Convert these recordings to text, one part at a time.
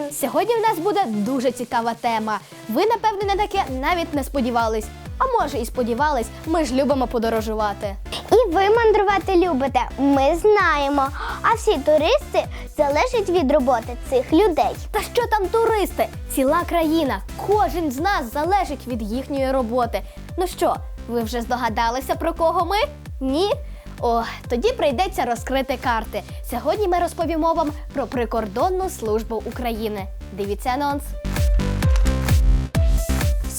Софія Сьогодні в нас буде дуже цікава тема. Ви, напевне, на таке навіть не сподівались. А може і сподівались, ми ж любимо подорожувати. І ви мандрувати любите. Ми знаємо. А всі туристи залежать від роботи цих людей. Та що там туристи? Ціла країна. Кожен з нас залежить від їхньої роботи. Ну що, ви вже здогадалися про кого ми? Ні? О, тоді прийдеться розкрити карти. Сьогодні ми розповімо вам про прикордонну службу України. Дивіться анонс.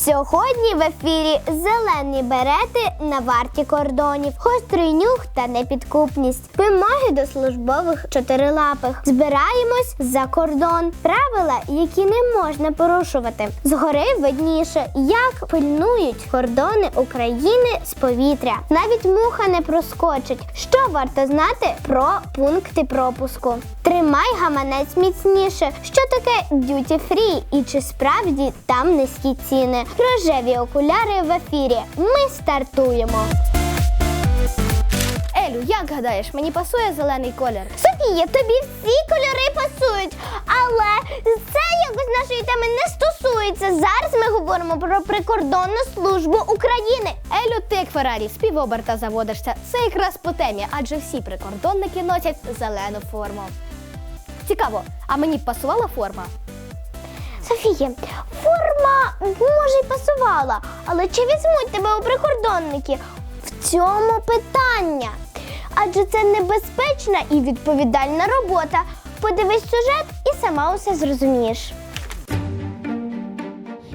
Сьогодні в ефірі зелені берети на варті кордонів, гострий нюх та непідкупність, вимоги до службових чотирилапих. Збираємось за кордон. Правила, які не можна порушувати. Згори видніше, як пильнують кордони України з повітря. Навіть муха не проскочить. Що варто знати про пункти пропуску? Тримай гаманець міцніше. Що таке duty free і чи справді там низькі ціни? Рожеві окуляри в ефірі. Ми стартуємо. Елю, як гадаєш, мені пасує зелений колір? Софія, тобі всі кольори пасують, але це якось нашої теми не стосується. Зараз ми говоримо про прикордонну службу України. Елю, ти як Феррарі, з півоберта заводишся. Це якраз по темі, адже всі прикордонники носять зелену форму. Цікаво, а мені б пасувала форма? Софія, форма може й пасувала, але чи візьмуть тебе у прикордонники? В цьому питання. Адже це небезпечна і відповідальна робота. Подивись сюжет і сама усе зрозумієш.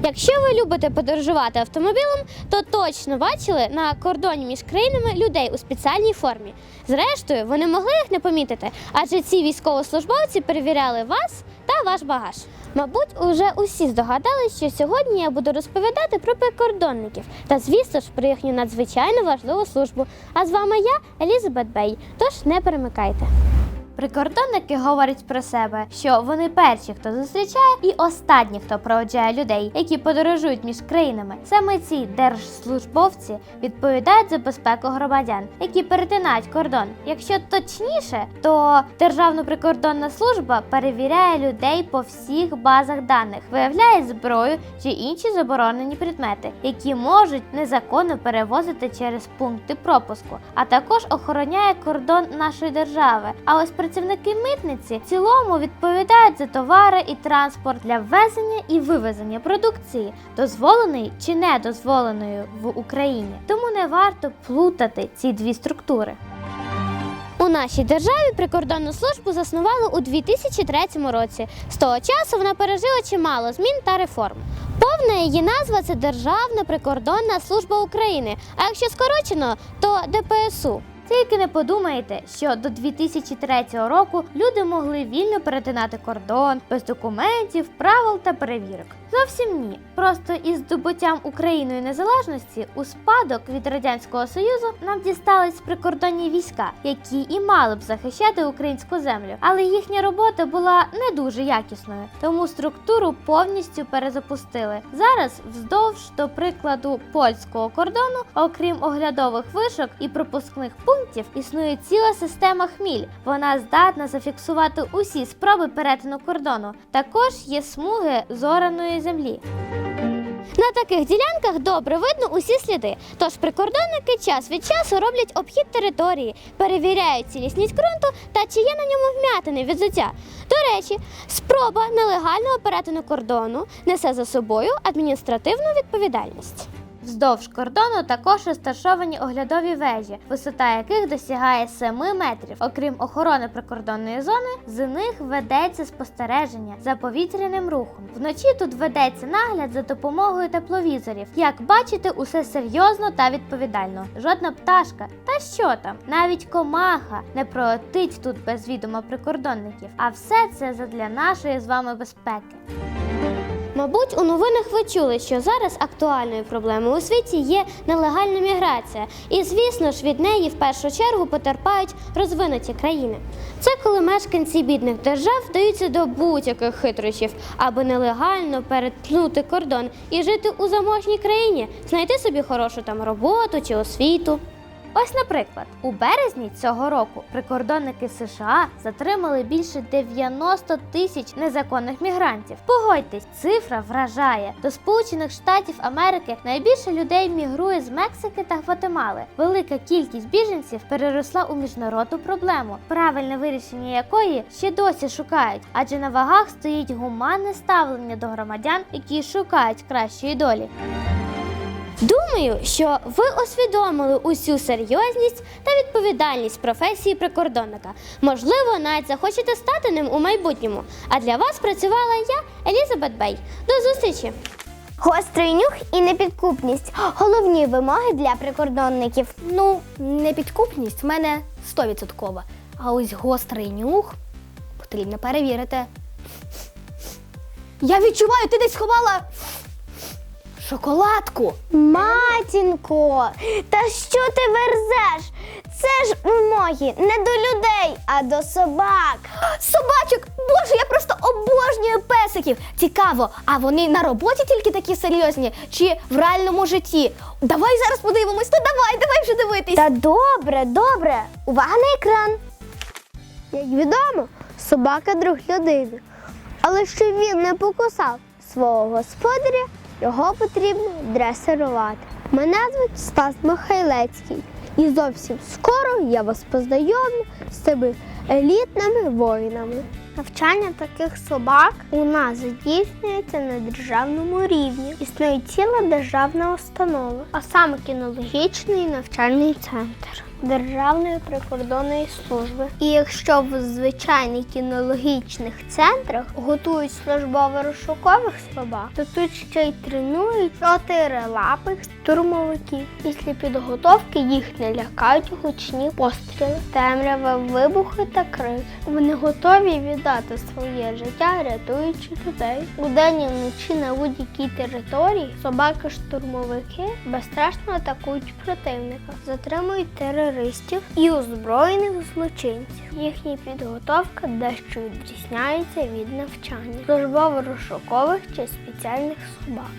Якщо ви любите подорожувати автомобілем, то точно бачили на кордоні між країнами людей у спеціальній формі. Зрештою, ви не могли їх не помітити, адже ці військовослужбовці перевіряли вас та ваш багаж. Мабуть, уже усі здогадались, що сьогодні я буду розповідати про прикордонників та, звісно ж, про їхню надзвичайно важливу службу. А з вами я, Елізабет Бей. Тож не перемикайте. Прикордонники говорять про себе, що вони перші, хто зустрічає, і останні, хто проводжає людей, які подорожують між країнами. Саме ці держслужбовці відповідають за безпеку громадян, які перетинають кордон. Якщо точніше, то Державна прикордонна служба перевіряє людей по всіх базах даних, виявляє зброю чи інші заборонені предмети, які можуть незаконно перевозити через пункти пропуску, а також охороняє кордон нашої держави. А ось працівники митниці в цілому відповідають за товари і транспорт для ввезення і вивезення продукції, дозволеної чи недозволеної в Україні. Тому не варто плутати ці дві структури. У нашій державі прикордонну службу заснували у 2003 році. З того часу вона пережила чимало змін та реформ. Повна її назва це Державна прикордонна служба України. А якщо скорочено, то ДПСУ. Тільки не подумайте, що до 2003 року люди могли вільно перетинати кордон без документів, правил та перевірок. Зовсім ні. Просто із здобуттям Україною незалежності у спадок від радянського союзу нам дістались прикордонні війська, які і мали б захищати українську землю, але їхня робота була не дуже якісною, тому структуру повністю перезапустили. Зараз, вздовж до прикладу польського кордону, окрім оглядових вишок і пропускних пунктів, існує ціла система хміль. Вона здатна зафіксувати усі спроби перетину кордону. Також є смуги зораної землі. На таких ділянках добре видно усі сліди. Тож прикордонники час від часу роблять обхід території, перевіряють цілісність ґрунту та чи є на ньому вмятини від взуття. До речі, спроба нелегального перетину кордону несе за собою адміністративну відповідальність. Вздовж кордону також розташовані оглядові вежі, висота яких досягає 7 метрів. Окрім охорони прикордонної зони, з них ведеться спостереження за повітряним рухом. Вночі тут ведеться нагляд за допомогою тепловізорів. Як бачите, усе серйозно та відповідально. Жодна пташка, та що там, навіть комаха не пролетить тут без відома прикордонників. А все це задля нашої з вами безпеки. Мабуть, у новинах ви чули, що зараз актуальною проблемою у світі є нелегальна міграція, і звісно ж від неї в першу чергу потерпають розвинуті країни. Це коли мешканці бідних держав вдаються до будь-яких хитрощів, аби нелегально перетнути кордон і жити у заможній країні, знайти собі хорошу там роботу чи освіту. Ось, наприклад, у березні цього року прикордонники США затримали більше 90 тисяч незаконних мігрантів. Погодьтесь, цифра вражає. До Сполучених Штатів Америки найбільше людей мігрує з Мексики та Гватемали. Велика кількість біженців переросла у міжнародну проблему, правильне вирішення якої ще досі шукають, адже на вагах стоїть гуманне ставлення до громадян, які шукають кращої долі. Думаю, що ви усвідомили усю серйозність та відповідальність професії прикордонника. Можливо, навіть захочете стати ним у майбутньому. А для вас працювала я, Елізабет Бей. До зустрічі! Гострий нюх і непідкупність головні вимоги для прикордонників. Ну, непідкупність в мене 100%. А ось гострий нюх потрібно перевірити. Я відчуваю, ти десь сховала шоколадку. Матінко, та що ти верзеш? Це ж вимоги не до людей, а до собак. Собачок! Боже, я просто обожнюю песиків. Цікаво, а вони на роботі тільки такі серйозні чи в реальному житті? Давай зараз подивимось, то давай, давай вже дивитись. Та добре, добре. Увага на екран. Як відомо, собака друг людини. Але щоб він не покусав свого господаря, його потрібно дресирувати. Мене звуть Стас Михайлецький. І зовсім скоро я вас познайомлю з цими елітними воїнами. Навчання таких собак у нас здійснюється на державному рівні. Існує ціла державна установа, а саме кінологічний навчальний центр Державної прикордонної служби. І якщо в звичайних кінологічних центрах готують службово-розшукових собак, то тут ще й тренують чотирилапих штурмовиків. Після підготовки їх не лякають гучні постріли, темрява, вибухи та крик. Вони готові віддати своє життя, рятуючи людей. Удень і вночі на будь-якій території собаки-штурмовики безстрашно атакують противника, затримують терористів і озброєних злочинців. Їхня підготовка дещо відрізняється від навчання службово-розшукових чи спеціальних собак.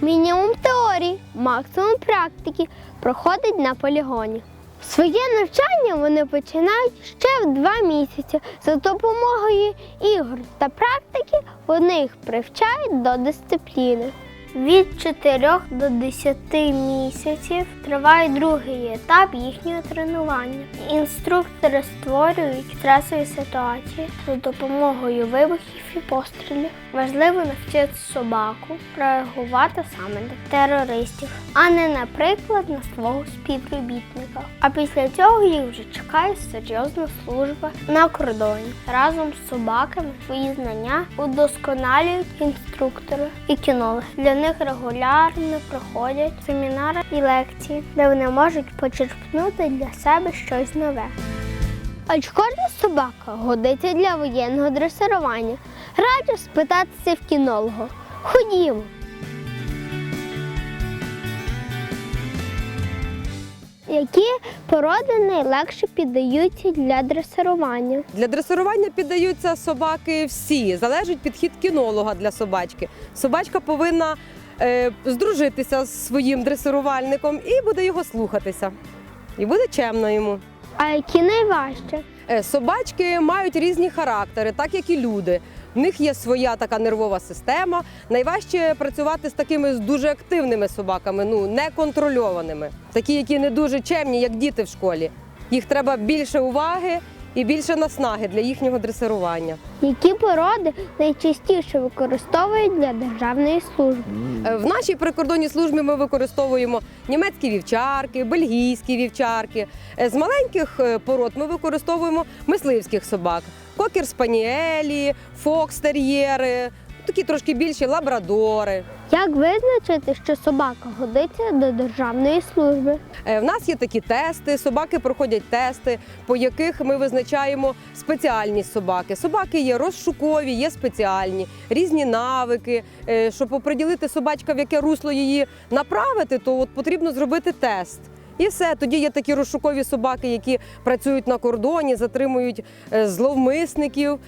Мінімум теорії, максимум практики проходить на полігоні. Своє навчання вони починають ще в два місяці. За допомогою ігор та практики вони їх привчають до дисципліни. Від 4 до 10 місяців триває другий етап їхнього тренування. Інструктори створюють стресові ситуації за допомогою вибухів і пострілів. Важливо навчити собаку реагувати саме на терористів, а не, наприклад, на свого співробітника. А після цього їх вже чекає серйозна служба на кордоні. Разом з собаками свої знання удосконалюють інструктори і кінологи. Для них регулярно проходять семінари і лекції, де вони можуть почерпнути для себе щось нове. Адже кожна собака годиться для воєнного дресирування? Раджу спитатися в кінолога. Ходімо. Які породи найлегше піддаються для дресирування? Для дресирування піддаються собаки всі. Залежить підхід кінолога для собачки. Собачка повинна е, здружитися з своїм дресирувальником і буде його слухатися. І буде чемно йому. А які найважче? Е, собачки мають різні характери, так як і люди. В них є своя така нервова система. Найважче працювати з такими дуже активними собаками, ну неконтрольованими, такі, які не дуже чемні, як діти в школі. Їх треба більше уваги і більше наснаги для їхнього дресирування. Які породи найчастіше використовують для державної служби? Е, В нашій прикордонній службі ми використовуємо німецькі вівчарки, бельгійські вівчарки. Е, З маленьких е, пород ми використовуємо мисливських собак: кокер спаніелі, фокстер'єри. такі трошки більші лабрадори. Як визначити, що собака годиться до державної служби? Е, В нас є такі тести. Собаки проходять тести, по яких ми визначаємо спеціальність собаки. Собаки є розшукові, є спеціальні, різні навики. Е, Щоб оприділити собачка, в яке русло її направити, то от потрібно зробити тест. І все, тоді є такі розшукові собаки, які працюють на кордоні, затримують е, зловмисників,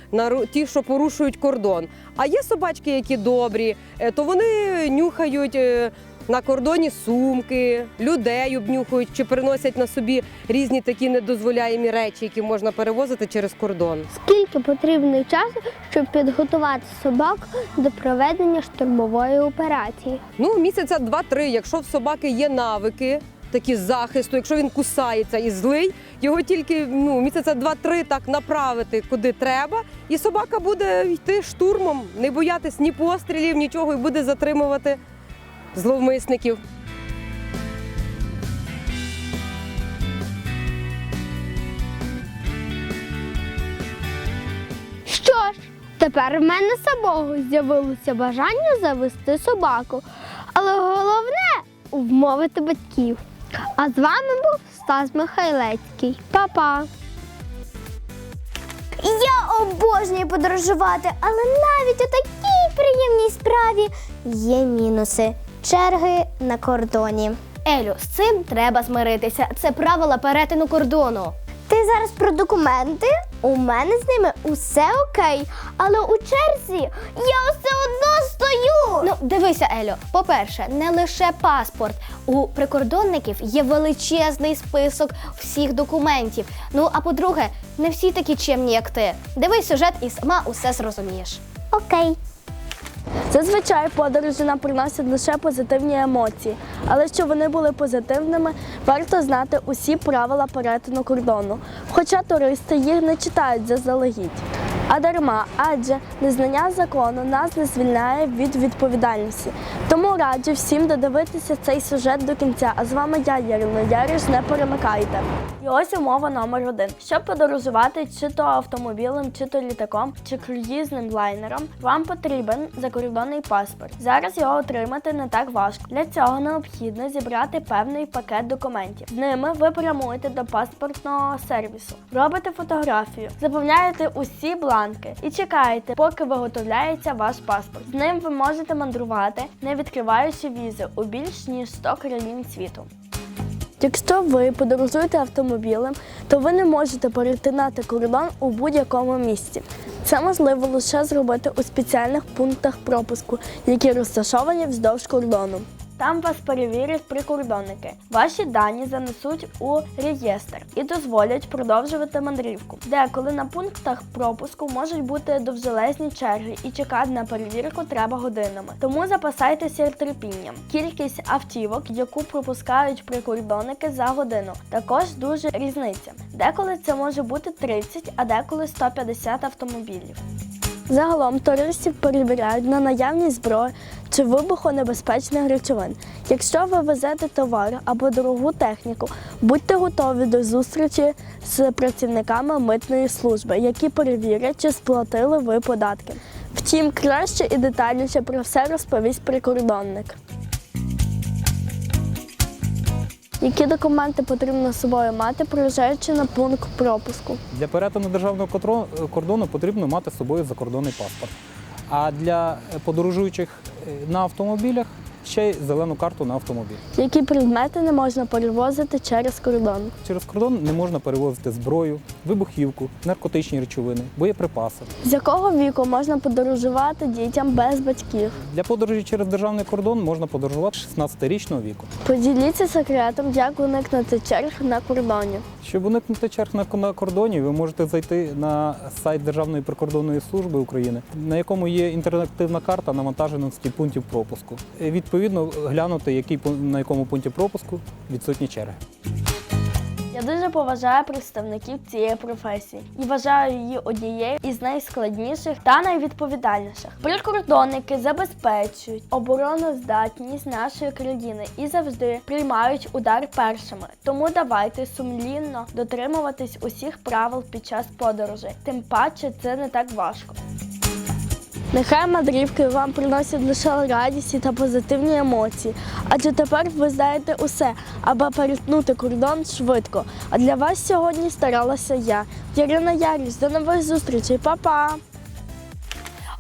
ті, що порушують кордон. А є собачки, які добрі, е, то вони нюхають е, на кордоні сумки, людей обнюхують чи приносять на собі різні такі недозволяємі речі, які можна перевозити через кордон. Скільки потрібно часу, щоб підготувати собаку до проведення штурмової операції? Ну, місяця два-три, якщо в собаки є навики. Такі захисту, якщо він кусається і злий, його тільки ну місяця два-три так направити куди треба, і собака буде йти штурмом, не боятись ні пострілів, нічого, і буде затримувати зловмисників. Що ж, тепер в мене самого з'явилося бажання завести собаку. Але головне вмовити батьків. А з вами був Стас Михайлецький. Па-па! Я обожнюю подорожувати, але навіть у такій приємній справі є мінуси. Черги на кордоні. Елю, з цим треба змиритися. Це правила перетину кордону. Ти зараз про документи? У мене з ними усе окей, але у черзі я все одно стою. Ну, дивися, Елю. По-перше, не лише паспорт. У прикордонників є величезний список всіх документів. Ну а по-друге, не всі такі чемні, як ти. Дивись сюжет і сама усе зрозумієш. окей. Зазвичай подорожі нам приносять лише позитивні емоції, але щоб вони були позитивними, варто знати усі правила перетину кордону. Хоча туристи їх не читають заздалегідь. А дарма, адже незнання закону нас не звільняє від відповідальності. Тому раджу всім додивитися цей сюжет до кінця. А з вами я, Ярина Яриш, не перемикайте. І ось умова номер один. Щоб подорожувати чи то автомобілем, чи то літаком, чи круїзним лайнером, вам потрібен закордонний паспорт. Зараз його отримати не так важко. Для цього необхідно зібрати певний пакет документів. Ними ви прямуєте до паспортного сервісу, робите фотографію, заповняєте усі бланки і чекаєте, поки виготовляється ваш паспорт. З ним ви можете мандрувати, не відкриваючи візи у більш ніж 100 країн світу. Якщо ви подорожуєте автомобілем, то ви не можете перетинати кордон у будь-якому місці. Це можливо лише зробити у спеціальних пунктах пропуску, які розташовані вздовж кордону. Там вас перевірять прикордонники. Ваші дані занесуть у реєстр і дозволять продовжувати мандрівку. Деколи на пунктах пропуску можуть бути довжелезні черги, і чекати на перевірку треба годинами. Тому запасайтеся терпінням. Кількість автівок, яку пропускають прикордонники за годину, також дуже різниця. Деколи це може бути 30, а деколи 150 автомобілів. Загалом туристів перевіряють на наявність зброї чи вибухонебезпечних речовин. Якщо ви везете товар або дорогу техніку, будьте готові до зустрічі з працівниками митної служби, які перевірять, чи сплатили ви податки. Втім, краще і детальніше про все розповість прикордонник. Які документи потрібно з собою мати, приїжджаючи на пункт пропуску? Для перетину державного кордону потрібно мати з собою закордонний паспорт. А для подорожуючих е, на автомобілях ще й зелену карту на автомобіль. Які предмети не можна перевозити через кордон? Через кордон не можна перевозити зброю, вибухівку, наркотичні речовини, боєприпаси. З якого віку можна подорожувати дітям без батьків? Для подорожі через державний кордон можна подорожувати 16-річного віку. Поділіться секретом, як уникнути черг на кордоні. Щоб уникнути черг на кордоні, ви можете зайти на сайт Державної прикордонної служби України, на якому є інтерактивна карта навантаженості пунктів пропуску. Е, Відповідно, глянути, який на якому пункті пропуску відсутні черги. Я дуже поважаю представників цієї професії і вважаю її однією із найскладніших та найвідповідальніших. Прикордонники забезпечують обороноздатність нашої країни і завжди приймають удар першими. Тому давайте сумлінно дотримуватись усіх правил під час подорожей. Тим паче це не так важко. Нехай мандрівки вам приносять лише радість та позитивні емоції, адже тепер ви знаєте усе, аби перетнути кордон швидко. А для вас сьогодні старалася я, Ярина Яріс. До нових зустрічей, Па-па!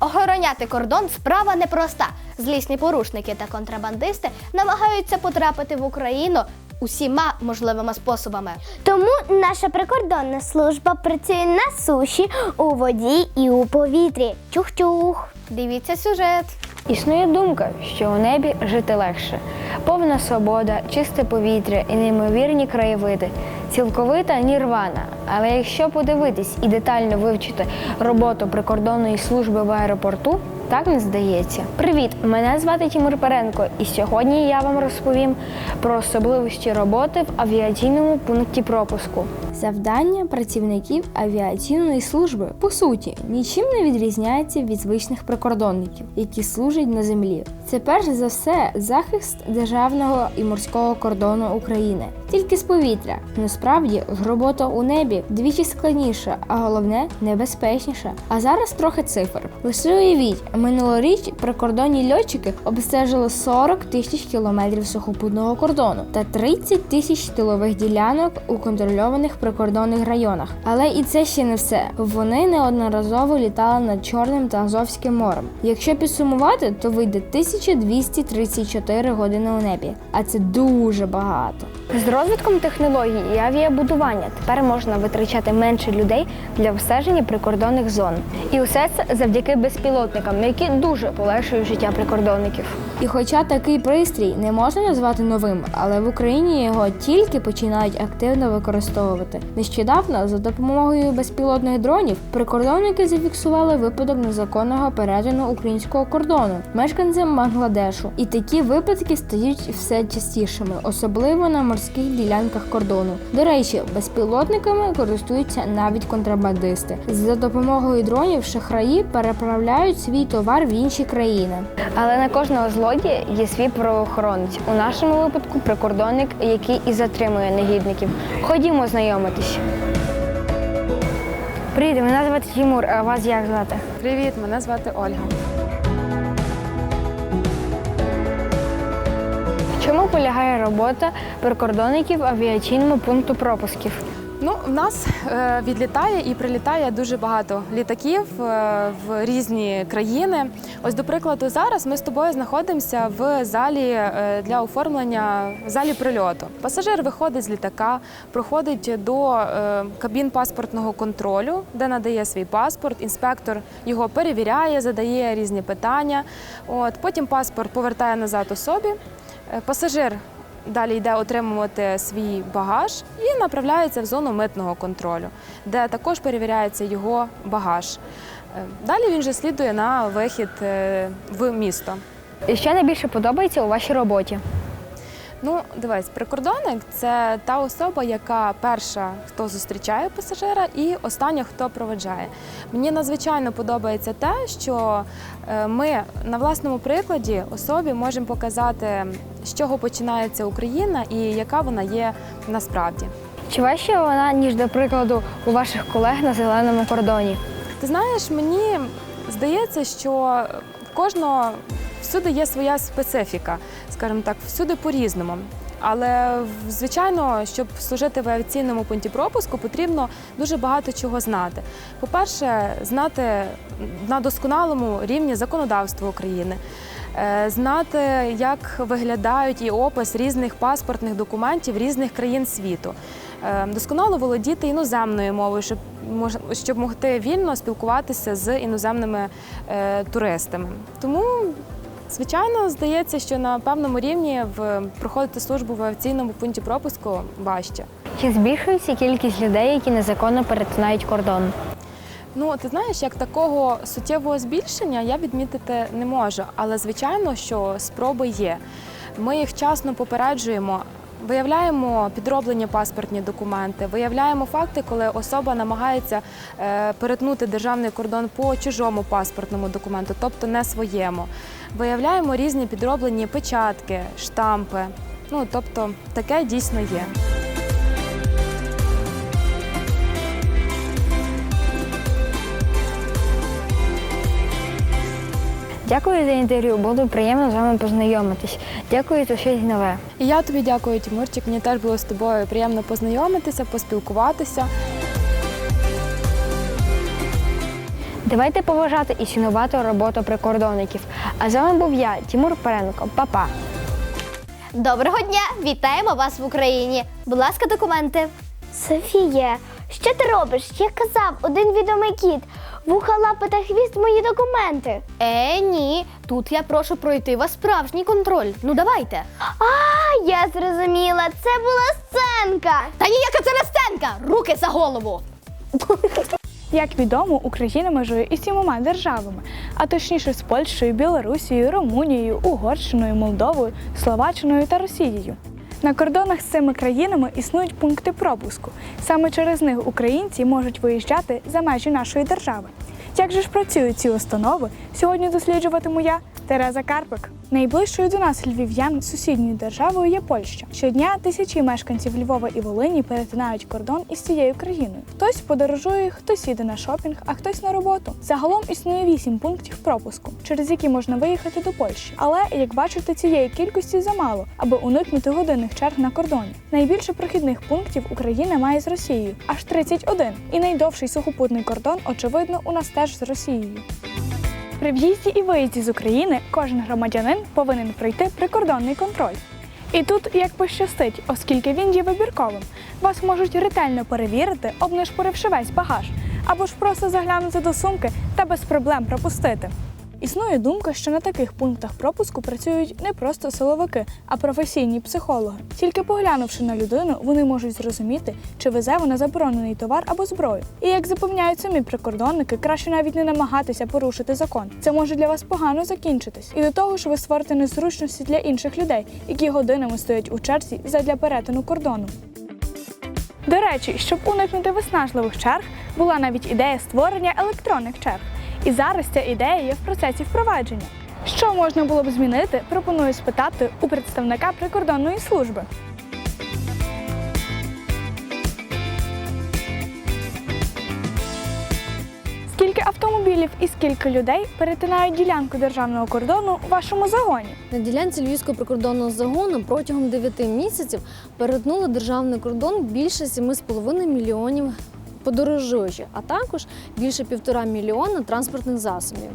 Охороняти кордон справа непроста. Злісні порушники та контрабандисти намагаються потрапити в Україну усіма можливими способами. Тому наша прикордонна служба працює на суші, у воді і у повітрі. Чух-чух. Дивіться сюжет. Існує думка, що у небі жити легше. Повна свобода, чисте повітря і неймовірні краєвиди. Цілковита нірвана. Але якщо подивитись і детально вивчити роботу прикордонної служби в аеропорту, так не здається. Привіт! Мене звати Тимур Перенко, і сьогодні я вам розповім про особливості роботи в авіаційному пункті пропуску. Завдання працівників авіаційної служби по суті нічим не відрізняється від звичних прикордонників, які служать на землі. Це перш за все захист державного і морського кордону України, тільки з повітря. Насправді ж робота у небі вдвічі складніша, а головне небезпечніша. А зараз трохи цифр. Лише уявіть, минулоріч прикордонні льотчики обстежили 40 тисяч кілометрів сухопутного кордону та 30 тисяч тилових ділянок у контрольованих прикордонних районах. Але і це ще не все. Вони неодноразово літали над Чорним та Азовським морем. Якщо підсумувати, то вийде 1234 години у небі, а це дуже багато. З розвитком технологій і авіабудування тепер можна витрачати менше людей для обстеження прикордонних зон. І усе це завдяки безпілотникам, які дуже полегшують життя прикордонників. І хоча такий пристрій не можна назвати новим, але в Україні його тільки починають активно використовувати. Нещодавно за допомогою безпілотних дронів прикордонники зафіксували випадок незаконного перетину українського кордону мешканцям Бангладешу. І такі випадки стають все частішими, особливо на морських ділянках кордону. До речі, безпілотниками користуються навіть контрабандисти. За допомогою дронів шахраї переправляють свій товар в інші країни. Але на кожного злодія є свій правоохоронець. У нашому випадку прикордонник, який і затримує негідників. Ходімо знайомитись. Привіт, мене звати Тимур, а вас як звати? Привіт, мене звати Ольга. В чому полягає робота прикордонників авіаційному пункту пропусків? Ну, в нас е, відлітає і прилітає дуже багато літаків е, в різні країни. Ось, до прикладу, зараз ми з тобою знаходимося в залі е, для оформлення в залі прильоту. Пасажир виходить з літака, проходить до кабін паспортного контролю, де надає свій паспорт. Інспектор його перевіряє, задає різні питання. От потім паспорт повертає назад особі. Пасажир далі йде отримувати свій багаж і направляється в зону митного контролю, де також перевіряється його багаж. Е, Далі він же слідує на вихід е, в місто. Що найбільше подобається у вашій роботі? Ну, дивись, прикордонник це та особа, яка перша, хто зустрічає пасажира, і остання, хто проведжає. Мені надзвичайно подобається те, що е, ми на власному прикладі особі можемо показати, з чого починається Україна і яка вона є насправді. Чи важче вона, ніж, до прикладу, у ваших колег на зеленому кордоні? Ти знаєш, мені здається, що в кожного всюди є своя специфіка, скажімо так, всюди по-різному. Але звичайно, щоб служити в авіаційному пункті пропуску, потрібно дуже багато чого знати. По-перше, знати на досконалому рівні законодавство України, е, знати, як виглядають і опис різних паспортних документів різних країн світу, Е, досконало володіти іноземною мовою, щоб щоб могти вільно спілкуватися з іноземними е, туристами. Тому Звичайно, здається, що на певному рівні в проходити службу в авіаційному пункті пропуску важче. Чи збільшується кількість людей, які незаконно перетинають кордон? Ну, ти знаєш, як такого суттєвого збільшення я відмітити не можу, але звичайно, що спроби є. Ми їх вчасно попереджуємо. Виявляємо підроблені паспортні документи, виявляємо факти, коли особа намагається е, перетнути державний кордон по чужому паспортному документу, тобто не своєму. Виявляємо різні підроблені печатки, штампи. Ну тобто таке дійсно є. Дякую за інтерв'ю, було приємно з вами познайомитись. Дякую за щось нове. І я тобі дякую, Тимурчик. Мені теж було з тобою приємно познайомитися, поспілкуватися. Давайте поважати і цінувати роботу прикордонників. А з вами був я, Тимур Перенко. Па-па! Доброго дня! Вітаємо вас в Україні! Будь ласка, документи. Софія, що ти робиш? Я казав, один відомий кіт. Вуха, лапи та хвіст мої документи. Е, ні. Тут я прошу пройти вас справжній контроль. Ну давайте. А, я зрозуміла, це була сценка. Та ніяка це не сценка! Руки за голову! Як відомо, Україна межує із сімома державами, а точніше з Польщею, Білорусією, Румунією, Угорщиною, Молдовою, Словаччиною та Росією. На кордонах з цими країнами існують пункти пропуску. Саме через них українці можуть виїжджати за межі нашої держави. Як же ж працюють ці установи? Сьогодні досліджуватиму я, Тереза Карпик. Найближчою до нас львів'ян сусідньою державою є Польща. Щодня тисячі мешканців Львова і Волині перетинають кордон із цією країною. Хтось подорожує, хтось їде на шопінг, а хтось на роботу. Загалом існує вісім пунктів пропуску, через які можна виїхати до Польщі. Але як бачите, цієї кількості замало, аби уникнути годинних черг на кордоні. Найбільше прохідних пунктів Україна має з Росією аж 31. І найдовший сухопутний кордон, очевидно, у нас теж з Росією. При в'їзді і виїзді з України кожен громадянин повинен пройти прикордонний контроль. І тут як пощастить, оскільки він є вибірковим, вас можуть ретельно перевірити, обнишпоривши весь багаж, або ж просто заглянути до сумки та без проблем пропустити. Існує думка, що на таких пунктах пропуску працюють не просто силовики, а професійні психологи. Тільки поглянувши на людину, вони можуть зрозуміти, чи везе вона заборонений товар або зброю. І як запевняють самі прикордонники, краще навіть не намагатися порушити закон. Це може для вас погано закінчитись. І до того ж, ви створите незручності для інших людей, які годинами стоять у черзі задля перетину кордону. До речі, щоб уникнути виснажливих черг, була навіть ідея створення електронних черг. І зараз ця ідея є в процесі впровадження. Що можна було б змінити, пропоную спитати у представника прикордонної служби. Скільки автомобілів і скільки людей перетинають ділянку державного кордону у вашому загоні? На ділянці Львівського прикордонного загону протягом 9 місяців перетнуло державний кордон більше 7,5 мільйонів подорожуючих, а також більше півтора мільйона транспортних засобів.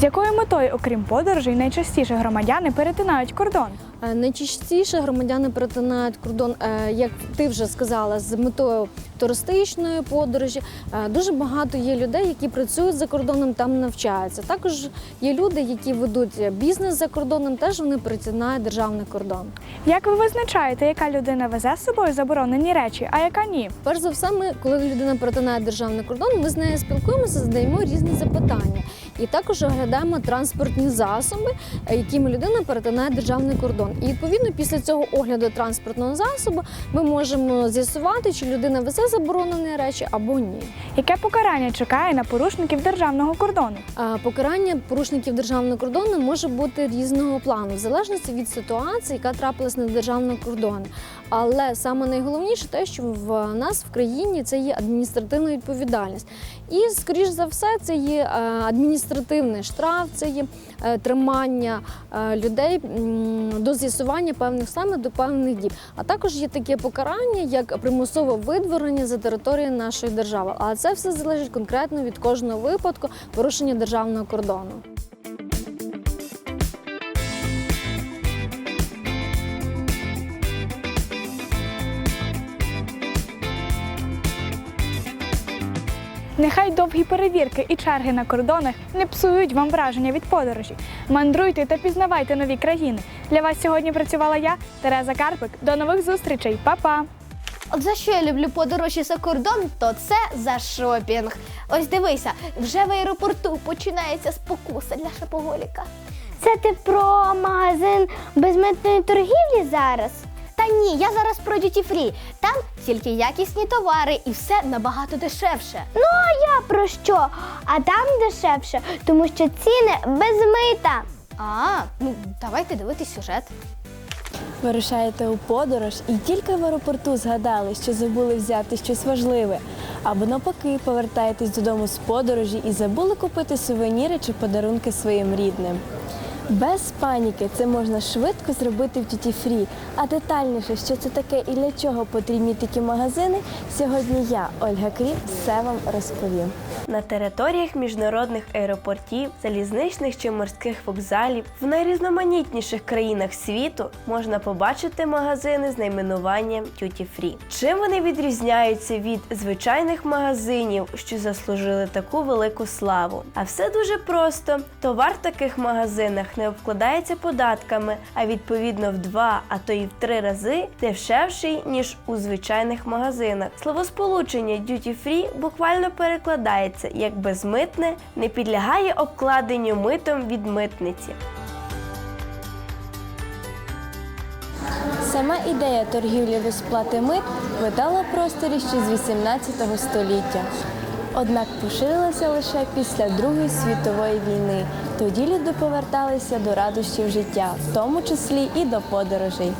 З якою метою, окрім подорожей, найчастіше громадяни перетинають кордон? Е, Найчастіше громадяни перетинають кордон, е, як ти вже сказала, з метою туристичної подорожі. Е, Дуже багато є людей, які працюють за кордоном, там навчаються. Також є люди, які ведуть бізнес за кордоном, теж вони перетинають державний кордон. Як ви визначаєте, яка людина везе з собою заборонені речі, а яка ні? Перш за все, ми, коли людина перетинає державний кордон, ми з нею спілкуємося, задаємо різні запитання. І також оглядаємо транспортні засоби, е, якими людина перетинає державний кордон. І відповідно після цього огляду транспортного засобу ми можемо з'ясувати, чи людина везе заборонені речі або ні. Яке покарання чекає на порушників державного кордону? Покарання порушників державного кордону може бути різного плану, в залежності від ситуації, яка трапилась на державному кордоні. Але саме найголовніше те, що в нас в країні це є адміністративна відповідальність. І, скоріш за все, це є е, адміністративний штраф, це є е, тримання е, людей до з'ясування певних саме до певних діб. А також є таке покарання, як примусове видворення за територію нашої держави. А це все залежить конкретно від кожного випадку порушення державного кордону. Нехай довгі перевірки і черги на кордонах не псують вам враження від подорожі. Мандруйте та пізнавайте нові країни. Для вас сьогодні працювала я, Тереза Карпик. До нових зустрічей, Па-па! От за що я люблю подорожі за кордон, то це за шопінг. Ось дивися, вже в аеропорту починається спокуса для шопоголіка. Це ти про магазин безмитної торгівлі зараз? Та ні, я зараз про Duty Free. Там тільки якісні товари і все набагато дешевше. Ну а я про що? А там дешевше, тому що ціни без мита. А, ну давайте дивитись сюжет. Вирушаєте у подорож і тільки в аеропорту згадали, що забули взяти щось важливе. Або навпаки, повертаєтесь додому з подорожі і забули купити сувеніри чи подарунки своїм рідним. Без паніки це можна швидко зробити в Duty Free. А детальніше, що це таке і для чого потрібні такі магазини, сьогодні я, Ольга Кріп, все вам розповім. На територіях міжнародних аеропортів, залізничних чи морських вокзалів в найрізноманітніших країнах світу можна побачити магазини з найменуванням Duty Free. Чим вони відрізняються від звичайних магазинів, що заслужили таку велику славу? А все дуже просто. Товар в таких магазинах не обкладається податками, а відповідно в два, а то й в три рази дешевший ніж у звичайних магазинах. Словосполучення Duty Free буквально перекладається як безмитне, не підлягає обкладенню митом від митниці. Сама ідея торгівлі без сплати мит видала просторі ще з 18 століття. Однак поширилася лише після Другої світової війни. Тоді люди поверталися до радощів життя, в тому числі і до подорожей.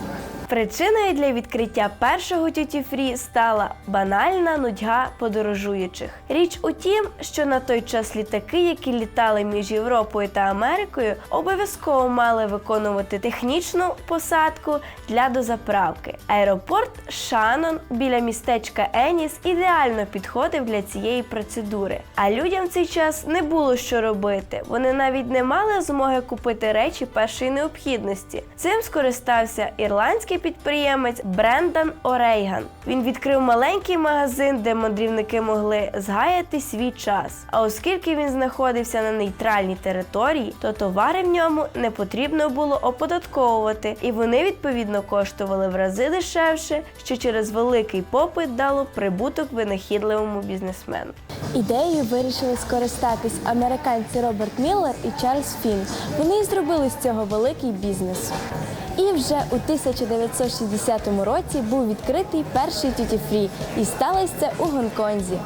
Причиною для відкриття першого Free стала банальна нудьга подорожуючих. Річ у тім, що на той час літаки, які літали між Європою та Америкою, обов'язково мали виконувати технічну посадку для дозаправки. Аеропорт Шанон біля містечка Еніс ідеально підходив для цієї процедури. А людям в цей час не було що робити. Вони навіть не мали змоги купити речі першої необхідності. Цим скористався ірландський підприємець Брендан Орейган. Він відкрив маленький магазин, де мандрівники могли згаяти свій час. А оскільки він знаходився на нейтральній території, то товари в ньому не потрібно було оподатковувати, і вони відповідно коштували в рази дешевше, що через великий попит дало прибуток винахідливому бізнесмену. Ідеєю вирішили скористатись американці Роберт Міллер і Чарльз Фін. Вони і зробили з цього великий бізнес. І вже у 1960 році був відкритий перший тютіфрі, і сталося це у Гонконзі.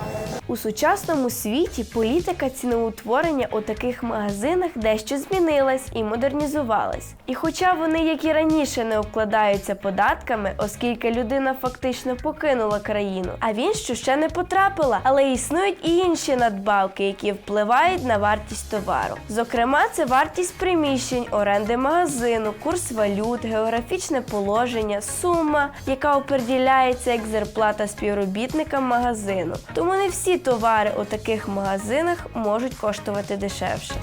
У сучасному світі політика ціноутворення у таких магазинах дещо змінилась і модернізувалась. І хоча вони, як і раніше, не обкладаються податками, оскільки людина фактично покинула країну, а в іншу ще не потрапила, але існують і інші надбавки, які впливають на вартість товару. Зокрема, це вартість приміщень, оренди магазину, курс валют, географічне положення, сума, яка оприділяється як зарплата співробітникам магазину. Тому не всі товари у таких магазинах можуть коштувати дешевше.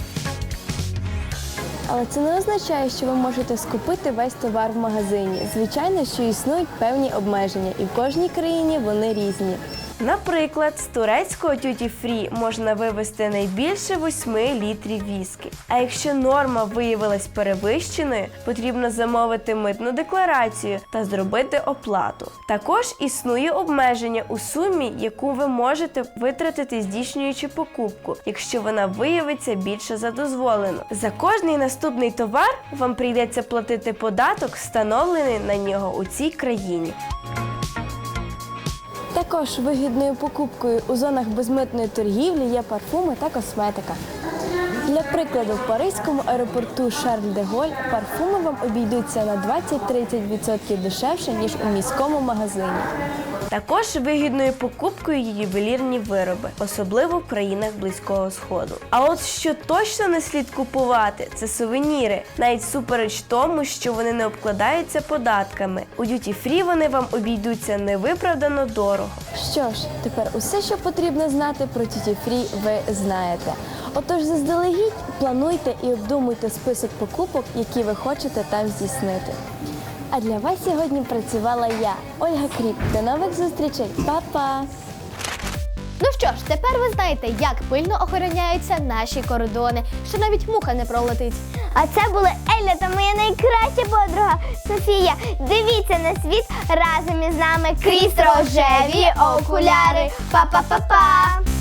Але це не означає, що ви можете скупити весь товар в магазині. Звичайно, що існують певні обмеження, і в кожній країні вони різні. Наприклад, з турецького Duty Free можна вивезти найбільше 8 літрів віскі. А якщо норма виявилась перевищеною, потрібно замовити митну декларацію та зробити оплату. Також існує обмеження у сумі, яку ви можете витратити, здійснюючи покупку, якщо вона виявиться більше за дозволену. За кожний наступний товар вам прийдеться платити податок, встановлений на нього у цій країні. Також вигідною покупкою у зонах безмитної торгівлі є парфуми та косметика. Для прикладу, в паризькому аеропорту Шарль де Голь парфуми вам обійдуться на 20-30% дешевше, ніж у міському магазині. Також вигідною покупкою є ювелірні вироби, особливо в країнах Близького Сходу. А от що точно не слід купувати, це сувеніри, навіть супереч тому, що вони не обкладаються податками. У Duty Free вони вам обійдуться невиправдано дорого. Що ж, тепер усе, що потрібно знати про Duty Free, ви знаєте. Отож, заздалегідь плануйте і обдумуйте список покупок, які ви хочете там здійснити. А для вас сьогодні працювала я, Ольга Кріп. До нових зустрічей, Па-па! Ну що ж, тепер ви знаєте, як пильно охороняються наші кордони, що навіть муха не пролетить. А це були Еля та моя найкраща подруга Софія. Дивіться на світ разом із нами крізь рожеві окуляри. Па-па-па-па!